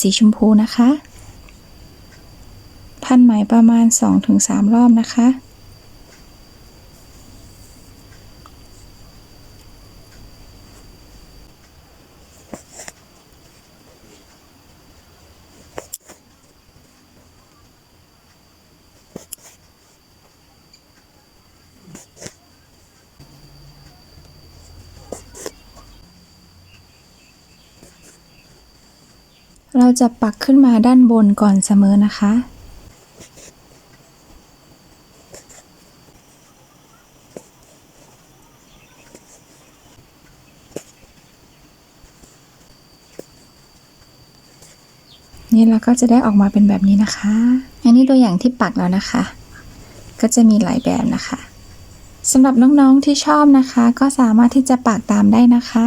สีชมพูนะคะ พันไหมประมาณ 2-3 รอบนะคะ เราจะปักขึ้นมาด้านบนก่อนเสมอนะคะ นี่เราก็จะได้ออกมาเป็นแบบนี้นะคะ อันนี้ตัวอย่างที่ปักแล้วนะคะ ก็จะมีหลายแบบนะคะสำหรับน้องๆที่ชอบนะคะ ก็สามารถที่จะปักตามได้นะคะ